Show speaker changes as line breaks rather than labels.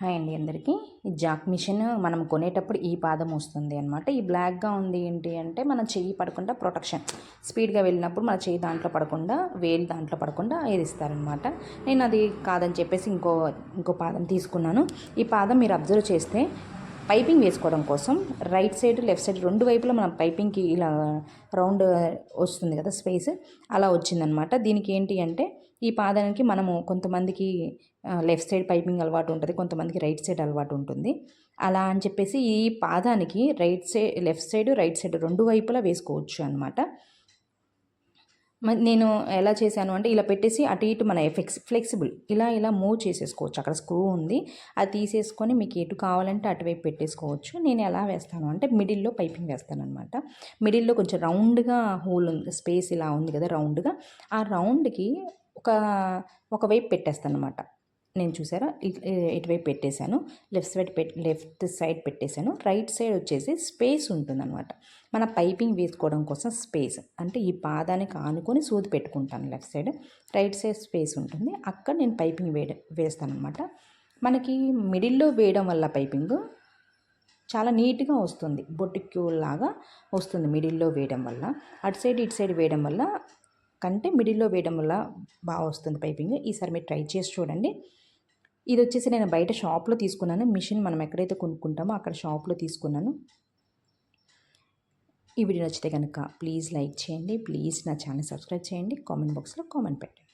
Hi అండి అందరికీ. ఈ జాక్ మిషన్ మనం కొనేటప్పుడు ఈ పాదం వస్తుంది అనమాట ఈ బ్లాక్గా ఉంది ఏంటి అంటే మన చెయ్యి పడకుండా ప్రొటెక్షన్. స్పీడ్గా వెళ్ళినప్పుడు మన చెయ్యి దాంట్లో పడకుండా వేలు దాంట్లో పడకుండా ఇది ఇస్తారనమాట నేను అది కాదని చెప్పేసి ఇంకో ఇంకో పాదం తీసుకున్నాను. ఈ పాదం మీరు అబ్జర్వ్ చేస్తే పైపింగ్ వేసుకోవడం కోసం రైట్ సైడ్ లెఫ్ట్ సైడ్ రెండు వైపులా మనం పైపింగ్కి ఇలా రౌండ్ వస్తుంది కదా స్పేస్ అలా వచ్చిందనమాట. దీనికి ఏంటి అంటే ఈ పాదానికి మనము కొంతమందికి లెఫ్ట్ సైడ్ పైపింగ్ అలవాటు ఉంటుంది కొంతమందికి రైట్ సైడ్ అలవాటు ఉంటుంది. అలా అని చెప్పేసి ఈ పాదానికి right side left side right side రెండు వైపులా వేసుకోవచ్చు అనమాట. నేను ఎలా చేశాను అంటే ఇలా పెట్టేసి అటు ఇటు మన ఫ్లెక్స్ ఫ్లెక్సిబుల్ ఇలా ఇలా మూవ్ చేసేసుకోవచ్చు. అక్కడ స్క్రూ ఉంది. అది తీసేసుకొని మీకు ఎటు కావాలంటే అటువైపు పెట్టేసుకోవచ్చు. నేను ఎలా వేస్తాను అంటే మిడిల్లో పైపింగ్ వేస్తాను అనమాట మిడిల్లో కొంచెం రౌండ్గా హోల్ ఉంది స్పేస్ ఇలా ఉంది కదా రౌండ్గా. ఆ రౌండ్కి ఒక ఒకవైపు పెట్టేస్తాను అనమాట నేను చూసారా? ఇటువైపు పెట్టేశాను. లెఫ్ట్ సైడ్ పెట్ లెఫ్ట్ సైడ్ పెట్టేశాను. రైట్ సైడ్ వచ్చేసి స్పేస్ ఉంటుందన్నమాట. మన పైపింగ్ వేసుకోవడం కోసం స్పేస్. అంటే ఈ పాదానికి ఆనుకొని సూది పెట్టుకుంటాను left side. Right side space ఉంటుంది. అక్కడ నేను పైపింగ్ వేయ వేస్తాను అనమాట మనకి మిడిల్లో వేయడం వల్ల పైపింగ్ చాలా నీట్గా వస్తుంది. బొటిక్యూల్ లాగా వస్తుంది మిడిల్లో వేయడం వల్ల. అటు సైడ్ ఇటు సైడ్ వేయడం వల్ల కంటే మిడిల్లో వేయడం వల్ల బాగా వస్తుంది పైపింగ్. ఈసారి మీరు ట్రై చేసి చూడండి. ఇది వచ్చేసి నేను బయట షాప్లో తీసుకున్నాను. మిషన్ మనం ఎక్కడైతే కొనుక్కుంటామో అక్కడ షాప్లో తీసుకున్నాను. ఈ వీడియో నచ్చితే కనుక ప్లీజ్ లైక్ చేయండి. ప్లీజ్ నా ఛానల్ సబ్స్క్రైబ్ చేయండి. కామెంట్ బాక్స్లో కామెంట్ పెట్టండి.